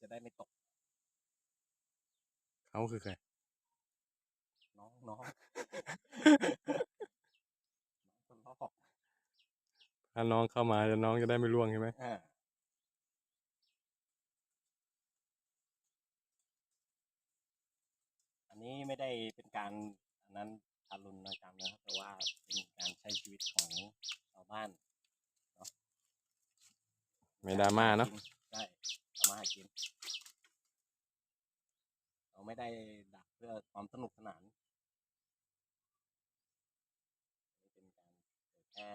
จะได้ไม่ตก เขาคือใคร น้องน้อง น้องคนลอกถ้าน้องเข้ามาจะน้องจะได้ไม่ร่วงใช่ไหมอ่าอันนี้ไม่ได้เป็นการอันนั้นทารุณกรรมนะครับแต่ว่าเป็นการใช้ชีวิตของชาวบ้านไม่ดราม่าเนาะใช่ด มาหากิน เราไม่ได้ดักเพื่อความสนุกสนานนี่เป็นการเผยแพร่